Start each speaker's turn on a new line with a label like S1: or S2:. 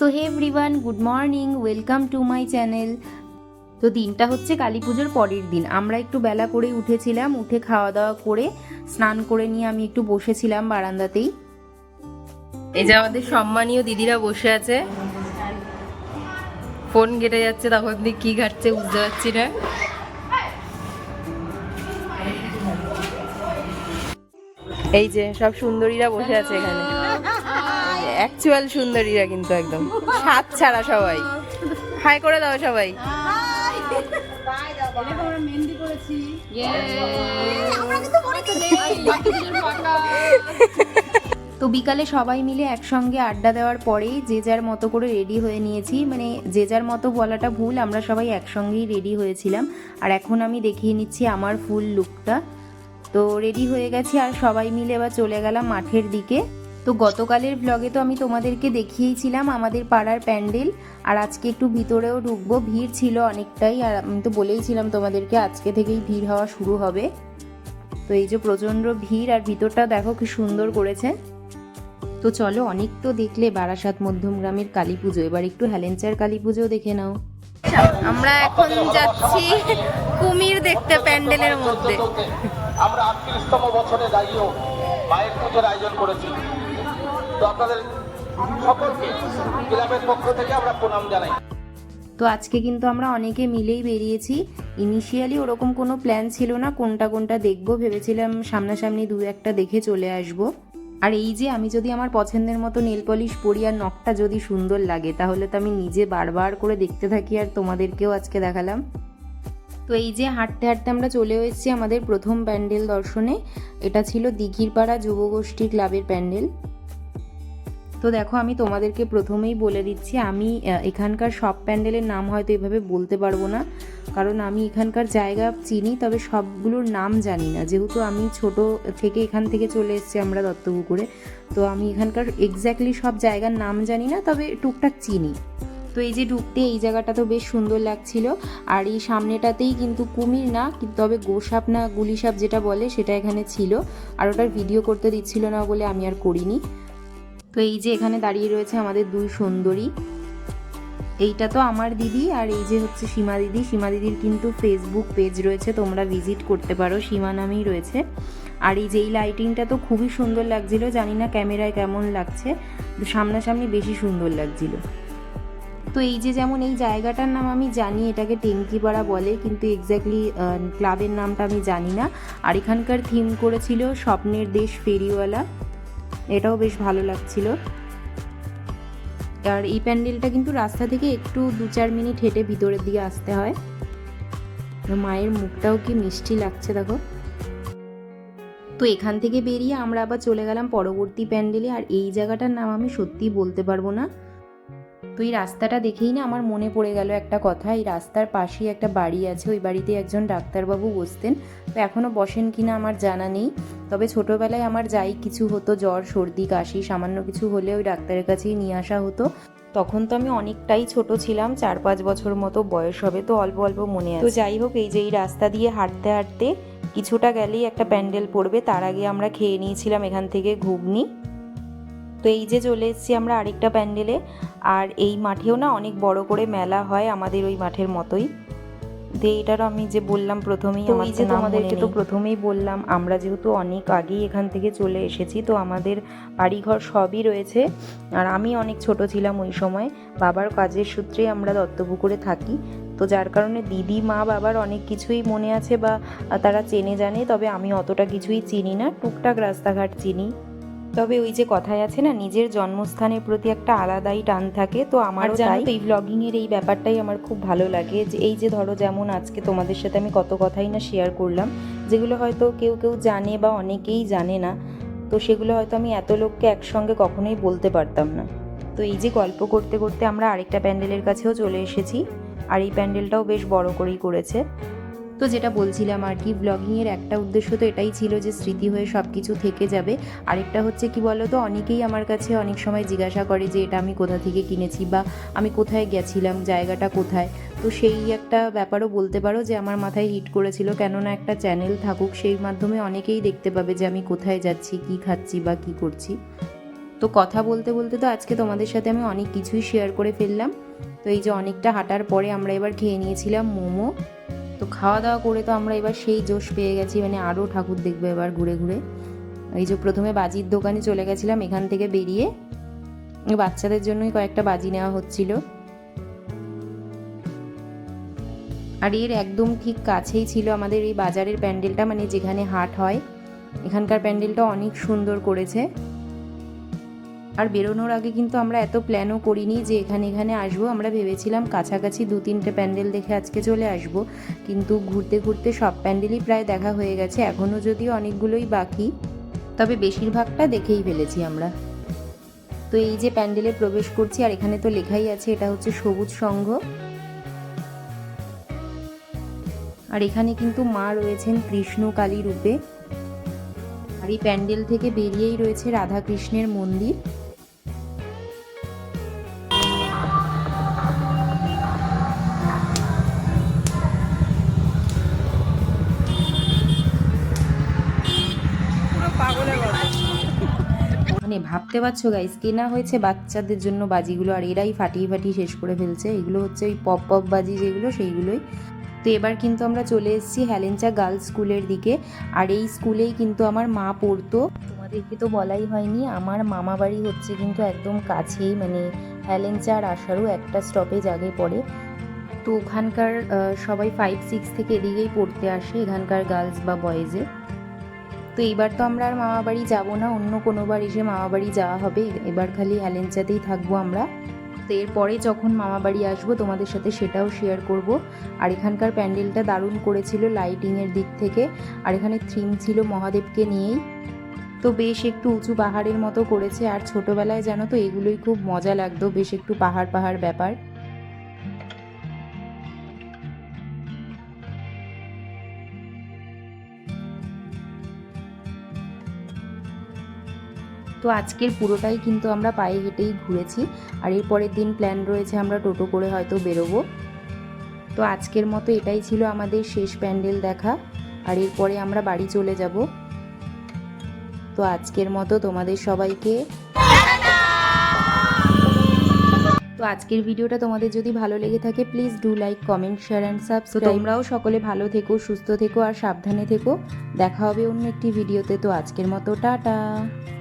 S1: So hey everyone, good morning, welcome to my channel. তো দিনটা হচ্ছে কালী পুজোর পরের দিন। আমরা একটু বেলা করে উঠেছিলাম, উঠে খাওয়া দাওয়া করে, স্নান করে নিয়ে আমি একটু বসেছিলাম বারান্দাতেই।
S2: এই যে আমাদের সম্মানীয় দিদিরা বসে আছে। ফোন কেটে যাচ্ছে, তখন দিয়ে কি ঘাটছে বুঝতে পারছি না। এই যে সব সুন্দরীরা বসে আছে এখানে। অ্যাকচুয়াল সুন্দরীরা কিন্তু একদম। সাত ছাড়া সবাই। হাই করে দাও সবাই।
S1: তো বিকালে সবাই মিলে একসঙ্গে আড্ডা দেওয়ার পরেই যে যার মতো করে রেডি হয়ে নিয়েছি। মানে যে যার মতো বলাটা ভুল, আমরা সবাই একসঙ্গেই রেডি হয়েছিলাম। আর এখন আমি দেখিয়ে নিচ্ছি আমার ফুল লুকটা তো রেডি হয়ে গেছি আর সবাই মিলে এবার চলে গেলাম মাঠের দিকে। তো গতকালের ব্লগে তো আমি তোমাদেরকে দেখিয়েছিলাম আমাদের পাড়ার প্যান্ডেল, আর আজকে একটু ভিতরেও ঢুকবো। ভিড় ছিল অনেকটাই, আর আমি তো বলেইছিলাম তোমাদেরকে আজকে থেকেই ভিড় হওয়া শুরু হবে। তো এই যে প্রচণ্ড ভিড়, আর ভিতরটা দেখো কি সুন্দর করেছে। তো চলো অনেক তো দেখলে, বারাসাত মধ্যম গ্রামের কালী পুজো। এবার একটু হ্যালেঞ্চার কালী পুজো দেখে নাও।
S2: আমরা এখন যাচ্ছি কুমির দেখতে প্যান্ডেলের মধ্যে।
S3: আমরা আটত্রিশতম বছরে দাঁড়িয়েও মায়ের পুজোর আয়োজন করেছি। তো আপনাদের সকলকে ক্লাবের পক্ষ থেকে আমরা প্রণাম জানাই।
S1: তো আজকে কিন্তু আমরা অনেকে মিলেই বেরিয়েছি। ইনিশিয়ালি ওরকম কোনো প্ল্যান ছিল না, কোনটা কোনটা দেখব ভেবেছিলাম সামনাসামনি দু একটা দেখে চলে আসব। আর এই যে আমি যদি আমার পছন্দের মতো নেল পলিশ পরি আর নখটা যদি সুন্দর লাগে, তাহলে তো আমি নিজে বারবার করে দেখতে থাকি আর তোমাদেরকেও আজকে দেখালাম। তো এই যে হাঁটতে হাঁটতে আমরা চলে এসেছি আমাদের প্রথম প্যান্ডেল দর্শনে। এটা ছিল দিঘির পাড়া যুবগোষ্ঠী ক্লাবের প্যান্ডেল। তো দেখো, আমি তোমাদেরকে প্রথমেই বলে দিচ্ছি, আমি এখানকার সব প্যান্ডেলের নাম হয়তো এভাবে বলতে পারব না। কারণ আমি এখানকার জায়গা চিনি, তবে সবগুলোর নাম জানি না। যেহেতু আমি ছোট থেকে এখান থেকে চলে এসেছি আমরা দত্তপুকুরে, তো আমি এখানকার এক্স্যাক্টলি সব জায়গার নাম জানি না, তবে টুকটাক চিনি। তো এই যে ঢুকতে এই জায়গাটা তো বেশ সুন্দর লাগছিল। আর এই সামনেটাতেই কিন্তু কুমির না কিন্তু তবে গোসাপ না, গুলিসাপ যেটা বলে সেটা এখানে ছিল। আর ওটার ভিডিও করতে দিচ্ছিল না বলে আমি আর করিনি। তো এই যে এখানে দাঁড়িয়ে রয়েছে আমাদের দুই সুন্দরী। এইটা তো আমার দিদি আর এই যে হচ্ছে সীমা দিদি। সীমা দিদির কিন্তু ফেসবুক পেজ রয়েছে, তোমরা ভিজিট করতে পারো। সীমা নামেই রয়েছে। আর এই যে এই লাইটিংটা তো খুবই সুন্দর লাগছিল, জানি না ক্যামেরায় কেমন লাগছে, সামনাসামনি বেশি সুন্দর লাগছিল। তো এই যে যেমন এই জায়গাটার নাম আমি জানি, এটাকে টেঙ্কিপাড়া বলে, কিন্তু এক্স্যাক্টলি ক্লাবের নামটা আমি জানি না। আর এখানকার থিম করেছিল স্বপ্নের দেশ ফেরিওয়ালা। এটাও বেশ ভালো লাগছিল। আর এই প্যান্ডেলটা কিন্তু রাস্তা থেকে একটু দু চার মিনিট হেঁটে ভিতরের দিকে আসতে হয়। মায়ের মুখটাও কি মিষ্টি লাগছে দেখো। তো এখান থেকে বেরিয়ে আমরা আবার চলে গেলাম পরবর্তী প্যান্ডেলে। আর এই জায়গাটার নাম আমি সত্যি বলতে পারব না। তো এই রাস্তাটা দেখেই না আমার মনে পড়ে গেল একটা কথা। এই রাস্তার পাশেই একটা বাড়ি আছে, ওই বাড়িতে একজন ডাক্তারবাবু বসতেন। তো এখনও বসেন কিনা আমার জানা নেই। তবে ছোটোবেলায় আমার যাই কিছু হতো, জ্বর, সর্দি, কাশি, সামান্য কিছু হলে ওই ডাক্তারের কাছেই নিয়ে আসা হতো। তখন তো আমি অনেকটাই ছোট ছিলাম, চার পাঁচ বছর মতো বয়স হবে, তো অল্প অল্প মনে আছে। তো যাই হোক, এই যে এই রাস্তা দিয়ে হাঁটতে হাঁটতে কিছুটা গেলেই একটা প্যান্ডেল পড়বে। তার আগে আমরা খেয়ে নিয়েছিলাম এখান থেকে ঘুগনি। তো এই যে চলে এসেছি আমরা আরেকটা প্যান্ডেলে। আর এই মাঠেও না অনেক বড় করে মেলা হয় আমাদের ওই মাঠের মতোই। তো এইটারও আমি যে বললাম প্রথমেই আমার
S2: এই
S1: যে
S2: যে
S1: তোমাদেরকে তো
S2: তোমাদেরকে তো
S1: প্রথমেই বললাম আমরা যেহেতু অনেক আগেই এখান থেকে চলে এসেছি তো আমাদের বাড়িঘর সবই রয়েছে। আর আমি অনেক ছোট ছিলাম ওই সময় বাবার কাজের সূত্রেই আমরা দত্তপুকুরে থাকি। তো যার কারণে দিদি মা বাবার অনেক কিছুই মনে আছে বা তারা চেনে জানে তবে আমি অতটা কিছুই চিনি না টুকটাক রাস্তাঘাট চিনি। তবে ওই যে কথায় আছে না নিজের জন্মস্থানের প্রতি একটা আলাদাই টান থাকে তো আমার
S2: জানো
S1: এই ব্লগিংয়ের এই ব্যাপারটাই আমার খুব ভালো লাগে যে এই যে ধরো যেমন আজকে তোমাদের সাথে আমি কত কথাই না শেয়ার করলাম যেগুলো হয়তো কেউ কেউ জানে বা অনেকেই জানে না তো সেগুলো হয়তো আমি এত লোককে একসঙ্গে কখনোই বলতে পারতাম না। তো এই যে গল্প করতে করতে আমরা আরেকটা প্যান্ডেলের কাছেও চলে এসেছি আর এই প্যান্ডেলটাও বেশ বড় করেই করেছে। তো যেটা বলছিলাম আর কি ব্লগিংয়ের একটা উদ্দেশ্য তো এটাই ছিল যে স্মৃতি হয়ে সব কিছু থেকে যাবে। আরেকটা হচ্ছে কি বলো তো অনেকেই আমার কাছে অনেক সময় জিজ্ঞাসা করে যে এটা আমি কোথা থেকে কিনেছি বা আমি কোথায় গেছিলাম, জায়গাটা কোথায়? তো সেই একটা ব্যাপারও বলতে পারো যে আমার মাথায় হিট করেছিল। কেননা একটা চ্যানেল থাকুক, সেই মাধ্যমে অনেকেই দেখতে পাবে যে আমি কোথায় যাচ্ছি, কি খাচ্ছি বা কি করছি। তো কথা বলতে বলতে তো আজকে তোমাদের সাথে আমি অনেক কিছুই শেয়ার করে ফেললাম। তো এই যে অনেকটা হাঁটার পরে আমরা এবার খেয়ে নিয়েছিলাম মোমো। খাওয়া দাওয়া করে তো আমরা এবার সেই জোশ পেয়ে গেছি মানে আরও ঠাকুর দেখব এবার ঘুরে ঘুরে। এই যে প্রথমে বাজির দোকানে চলে গেছিলাম, এখান থেকে বেরিয়ে। বাচ্চাদের জন্যই কয়েকটা বাজি নেওয়া হচ্ছিল। আর এর একদম ঠিক কাছেই ছিল আমাদের এই বাজারের প্যান্ডেলটা মানে যেখানে হাট হয়। এখানকার প্যান্ডেলটা অনেক সুন্দর করেছে। আর বেরোনোর আগে কিন্তু আমরা এত প্ল্যানও করিনি যে এখানে এখানে আসব। আমরা ভেবেছিলাম কাছাকাছি দু তিনটে প্যান্ডেল দেখে আজকে চলে আসব। কিন্তু ঘুরতে ঘুরতে সব প্যান্ডেলই প্রায় দেখা হয়ে গেছে। এখনও যদিও অনেকগুলোই বাকি, তবে বেশিরভাগটা দেখেই ফেলেছি আমরা। তো এই যে প্যান্ডেলে প্রবেশ করছি, আর এখানে তো লেখাই আছে, এটা হচ্ছে সবুজ সংঘ। আর এখানে কিন্তু মা রয়েছেন কৃষ্ণ কালী রূপে। আর এই প্যান্ডেল থেকে বেরিয়েই রয়েছে রাধা কৃষ্ণের মন্দির। ভাবতে পারছ গাইস কেনা হয়েছে বাচ্চাদের জন্য বাজিগুলো আর এরাই ফাটিয়ে ফাটিয়ে শেষ করে ফেলছে। এগুলো হচ্ছে ওই পপ পপ বাজি যেগুলো, সেইগুলোই। তো এবার কিন্তু আমরা চলে এসেছি হ্যালেঞ্চা গার্লস স্কুলের দিকে। আর এই স্কুলেই কিন্তু আমার মা পড়তো। তোমাদেরকে তো বলাই হয়নি, আমার মামা বাড়ি হচ্ছে কিন্তু একদম কাছেই মানে হ্যালেঞ্চা আর আসারও একটা স্টপেজ আগে পড়ে। তো ওখানকার সবাই ফাইভ সিক্স থেকে এদিকেই পড়তে আসে, এখানকার গার্লস বা বয়েজে তো এইবার তো আমরা আর মামা বাড়ি যাব না, অন্য কোনো বার এসে মামা বাড়ি যাওয়া হবে। এবার খালি হ্যালেঞ্চাতেই থাকব আমরা। তো এরপরে যখন মামা বাড়ি আসব, তোমাদের সাথে সেটাও শেয়ার করব। আর এখানকার প্যান্ডেলটা দারুণ করেছিল লাইটিংয়ের দিক থেকে। আর এখানে থিম ছিল মহাদেবকে নিয়েই। তো বেশ একটু উঁচু পাহাড়ের মতো করেছে। আর ছোটোবেলায় জানো তো, এগুলোই খুব মজা লাগতো। বেশ একটু পাহাড় পাহাড় ব্যাপার। তো আজকের পুরোটাই কিন্তু আমরা পায়ে হেঁটেই ঘুরেছি। আর এরপরের দিন প্ল্যান রয়েছে আমরা টোটো করে হয়তো বেরোবো। তো আজকের মতো এটাই ছিল আমাদের শেষ প্যান্ডেল দেখা। আর এরপরে আমরা বাড়ি চলে যাব। তো আজকের মতো তোমাদের সবাইকে তো আজকের ভিডিওটা তোমাদের যদি ভালো লেগে থাকে please do like comment share and subscribe তোমরাও সকলে ভালো থেকো সুস্থ থেকো আর সাবধানে থেকো। দেখা হবে অন্য একটি ভিডিওতে। তো আজকের মতো টাটা।